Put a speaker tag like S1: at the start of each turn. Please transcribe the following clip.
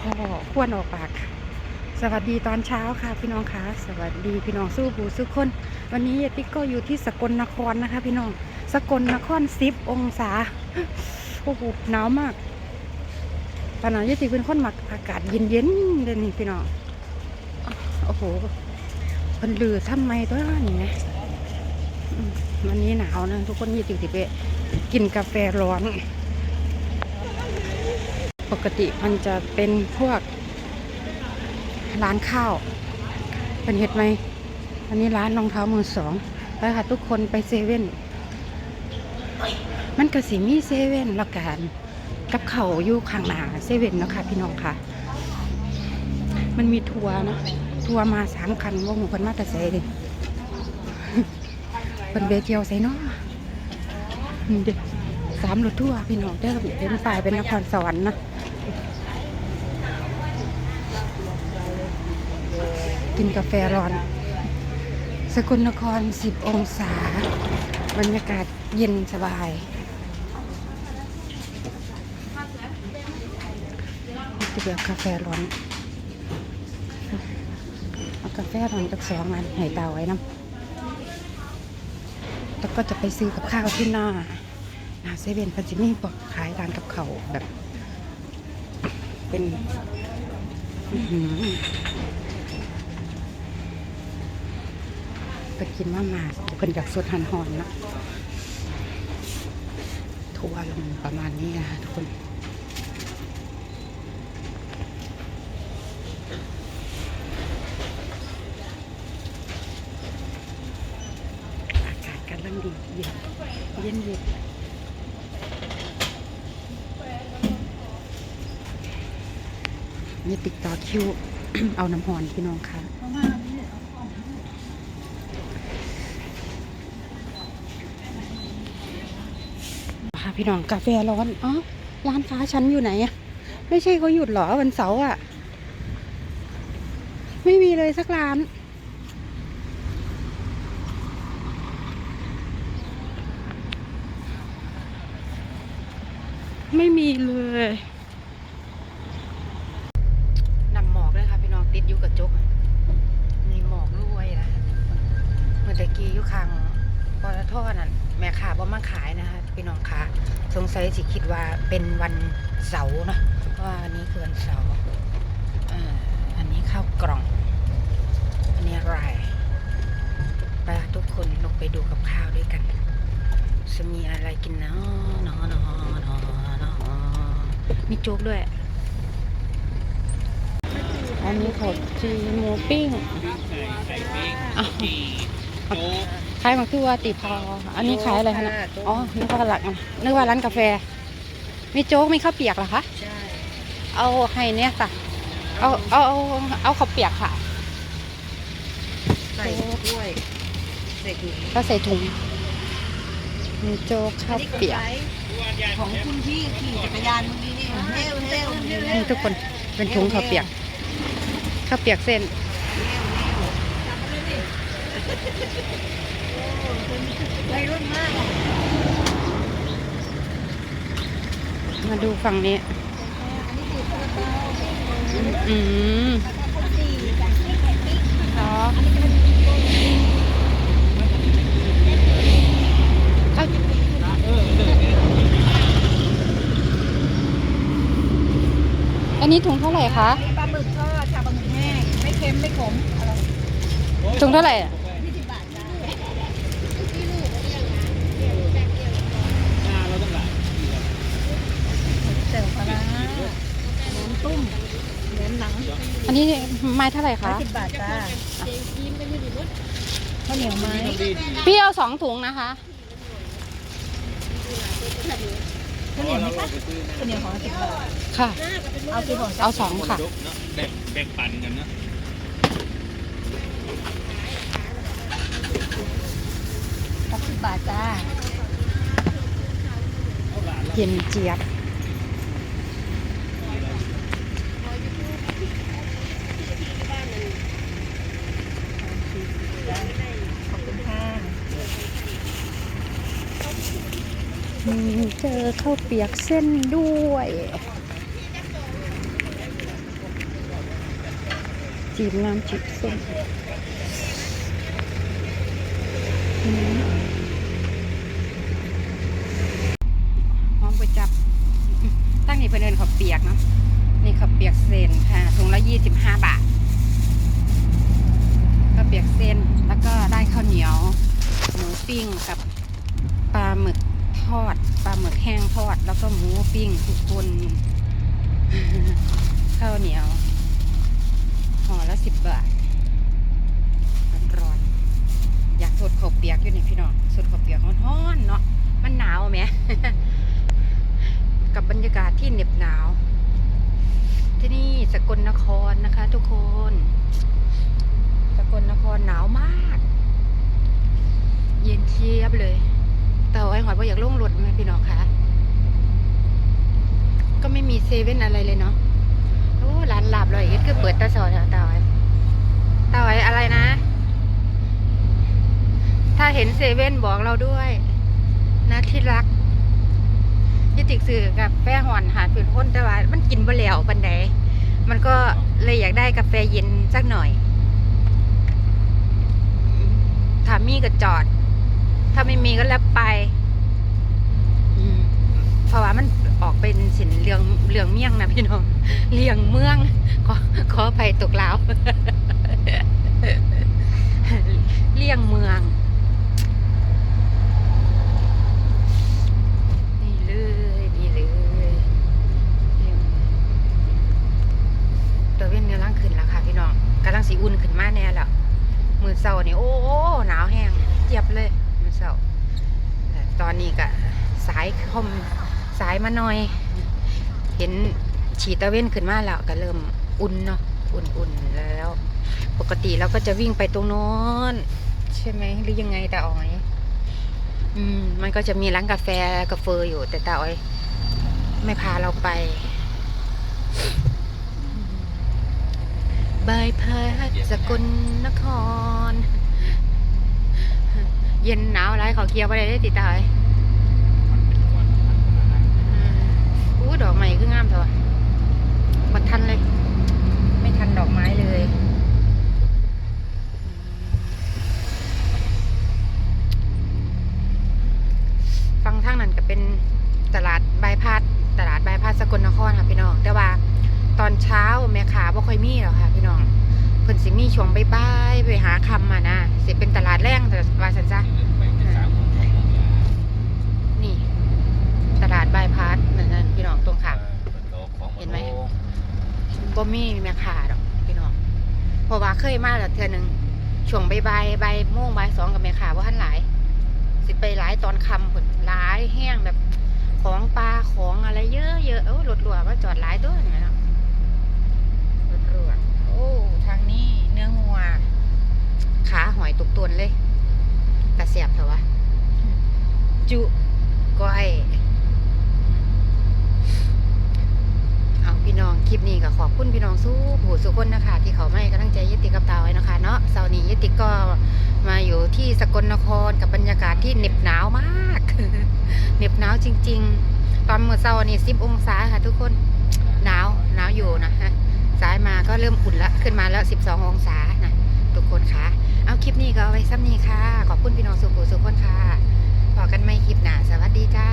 S1: พ่อควรออกปาก สวัสดีตอนเช้าค่ะพี่น้องคะสวัสดีพี่น้องสู้หูสู้คน วันนี้ยายติ๊กก็อยู่ที่สกลนครนะคะ พี่น้อง สกลนครสิบองศาโอ้โหหนาวมากตอนนั้นยติ๊กเป็นคนมักอากาศเย็นๆเลยนี่พี่น้องโอ้โหมันลือทำไมตัวนี้นะวันนี้หนาวนะทุกคนยายติ๊กติไปกินกาแฟร้อน ปกติมันจะเป็นพวกร้านข้าวเป็นเห็ดไหมอันนี้ร้านรองเท้ามือสองไปค่ะทุกคนไปเซเว่นมันก็สิมีเซเว่นละกันกับเขาอยู่ข้างหน้าเซเว่นเนาะคะพี่น้องค่ะ มันมีทัวร์นะทัวร์มาสามคันว่าหมูคนมาแต่ใส่เลยเป็นเบเกียวใส่เนาะนี่เด็สามรถทัวร์พี่น้องได้อเป็นฝ่ายเป็นนครสวรรค์นะ กินกาแฟร้อน สกลนคร 10 องศา บรรยากาศเย็นสบาย นี่คือแบบกาแฟร้อน เอากาแฟร้อนจากสองอันให้ตาไว้น้ำแล้วก็จะไปซื้อกับข้าวที่หน้าหน้าเซเว่นพันจินี่บอกขายร้านกับเขาแบบ เป็น อื ไปกินมามาเพิ่นจากสดหันหอนนะทัวร์ลงประมาณนี้นะคะทุกคนอากาศกำลังดีเย็นเย็นเย็นนี่ติดต่อคิว เอาน้ำหอนพี่น้องค่ะ พี่น้องกาแฟร้อนอ๋อร้านค้าฉันอยู่ไหนอะไม่ใช่เขาหยุดหรอวันเสาร์อะไม่มีเลยสักร้าน ไม่มีเลยนำหมอกเลยค่ะพี่น้องติดอยู่กับจกมีหมอกรวยนะเมื่อตะกี้อยู่ข้างปตทนั่นแม่ค้า บ่มาขายนะคะพี่น้องคะสงสัยสิคิดว่าเป็นวันเสาร์เนอะเพราะว่าอันนี้คือวันเสาร์เอ่ออันนี้ข้าวกล่อง อันนี้อะไรไปทุกคนลงไปดูกับข้าวด้วยกัน จะมีอะไรกินเนาะเนาะเนาะเนาะเนาะมีโจ๊กด้วย อันนี้ขบจีหมูปิ้งอ้าว ขายมาคือว่าติพออันนี้ขายอะไรคะเนี่ยอ๋อนึกว่าหลักนึกว่าร้านกาแฟ มีโจ๊กมีข้าวเปียกเหรอคะ
S2: ใช่
S1: เอาให้เนี่ยค่ะเอาเอาเอาเอาข้าวเปียกค่ะ
S2: ใส่ถ้วยใส่ถุง
S1: ก็ใส่ถุงมีโจ๊กข้าวเปียก
S2: ของคุณพี่ขี่จักรยานเมื่อกี้นี่เร็วเร็วเร็ว
S1: นี่ทุกคนเป็นถุงข้าวเปียกข้าวเปียกเส้น
S2: วัยรุ่นมากอะ
S1: มาดูฝั่งนี้ อืมอ๋อเอาอันนี้ถุงเท่าไหร่คะ
S2: ปลาหมึกทอดชาปลาหมึกแห้ง ไม่เค็ม ไม่ขมอร่อย
S1: ถุงเท่าไหร่อะ
S2: ยี่สิบบาทจ้าเสิร์ฟปลาร้าน้ำตุ้มแห นมหนัง
S1: อันนี้ไม้เท่าไหร่
S2: ร้อ
S1: คะ
S2: ยสิบบาทจ้าข้าวเหนียวไหม
S1: พี่เอาสองถุงนะคะ
S2: ข้าวเหนียวไหมคะข้าวเหนียวของสิบบาท
S1: ค่ะ
S2: เอากี่ห่อจ้ะ
S1: เอาสองค่ะ
S3: แบ่งแบ่งปันกันนะ
S2: หกสิบบาทจ้า
S1: เย็นเจี๊ยบ
S2: ขอบคุณค่ะ
S1: อืม เจอข้าวเปียกเส้นด้วย จีบน้ำจีบส้มอืมหอมไปจับ ตั้งนี่เพื่นเอินข้าวเปียกเนาะนี่ข้าวเปียกเซนค่ะถุงละยี่สิบห้าบาทข้าวเปียกเส้นแล้วก็ได้ข้าวเหนียว หมูปิ้งกับปลาหมึก ทอดปลาหมึกแห้งทอด แล้วก็หมูปิ้งทุกคนข้าวเหนียวห่อละสิบบาทร้อนๆอยากสดข้าวเปียกอยู่นี่พี่น้องสดข้าวเปียกร้อนๆเนาะมันหนาวไหมกับบรรยากาศที่เหน็บหนาว ที่นี่สกลนครนะคะ ทุกคน สกลนครหนาวมาก เย็นเชียบเลย แต่ไอ้หอยว่าอยากลงรถไหมพี่น้องคะก็ไม่มีเซเว่นอะไรเลยเนาะโอ้ร้านหลับเลยก็คือเปิดตาซอยแถวตาไว้ตาไว้อะไรนะ ถ้าเห็นเซเว่นบอกเราด้วย นะที่รักยี่ติกซื้อกับแฟหอนหาเป็นคนแต่ว่ามันกินบ่แล้วปันใดมันก็เลยอยากได้กาแฟเย็นสักหน่อยถามี่ก็จอด ถ้าไม่มีก็แล้วไปอืมเพราะว่ามันออกเป็นสินเรืองเรืองเมี่ยงนะพี่น้องเรียงเมืองขอขอไปตกลาวเลี่ยงเมืองนี่เลยนี่เลยเลี่ยงตัวเว้นกำลังขึ้นแล้วค่ะพี่น้องกำลังสีอุ่นขึ้นมาแน่แล้วมือเสานี่โอ้โหหนาวแห้งเจี๊ยบเลยมื อเสาแต่ตอนนี้ก็สายคอมสายมาหน่อย เห็นฉีดตะเว้นขึ้นมาแล้วก็เริ่มอุ่นเนาะอุ่นๆแล้ว ปกติเราก็จะวิ่งไปตรงโน้นใช่ไหมหรือยังไงตาอ๋อย อืม มันก็จะมีร้านกาแฟกาแฟอยู่แต่ตาอ๋อย ไม่พาเราไปบายพาสสกลนคร เย็นหนาวไรเขาเกียวไปได้ติดตาอ๋อย
S3: มันเป็นวัน
S1: อืมอู้ดอกไม้คืองามเถอะบัดทันเลย ไม่ทันดอกไม้เลยฟังทางนั้นก็เป็นตลาดบายพาสตลาดบายพาสสกลนครค่ะพี่น้อง แต่ว่าตอนเช้าแม่ค้าบ่ค่อยมีหรอกค่ะพี่น้องเพิ่นสิมีช่วงบ่ายๆไปหาคำมานะสิเป็นตลาดแรงแต่ว่าสันจ้ะ
S3: ไปที่สามโมงสองโมงยา
S1: นี่ ตลาดบายพาสนั่นๆพี่น้องตรงข้าม เห็นไหม บ่มีแม่ค้าดอกพี่น้องเพราะว่าเค ยมาแล้วเทื่อหนึงช่วงใบ่ายๆบ่ายโมงบ่ายสองกับแม่ค้าบ่ทันหลาย สิไปหลายตอนคำพุ่นหลายแห้งแบบของปลาของอะไรเยอะๆเอ้รถรัวมาจอดหลายตัวนี่เนาะรถรัวโอ้ทางนี้เนื้องัวขาหอยตุกตวนเลยตะเสียบเถอะวะจุก้อย เอาพี่น้องคลิปนี้ก็ข อบคุณพี่น้องสู้ผู้สุคนนะคะที่เขาไม่กำลังใจยึดติดกับตาไว้นะคะเนาะเสาร์นี้ยึดติดก็มาอยู่ที่สกลนครกับบรรยากาศที่เหน็บหนาวมากเหน็บหนาวจริง ๆ ตอนเมื่อเช้านี่สิบองศาค่ะ ทุกคนหนาวหนาวอยู่นะฮะสายมาก็เริ่มอุ่นละขึ้นมาแล้วสิบสององศานะทุกคนคะเอาคลิปนี้ก็เอาไว้ซ้ำนี้ค่ะ ขอบคุณพี่น้องสุขุสุขคนค่ะพอกันไม่คลิปหนาสวัสดีจ้า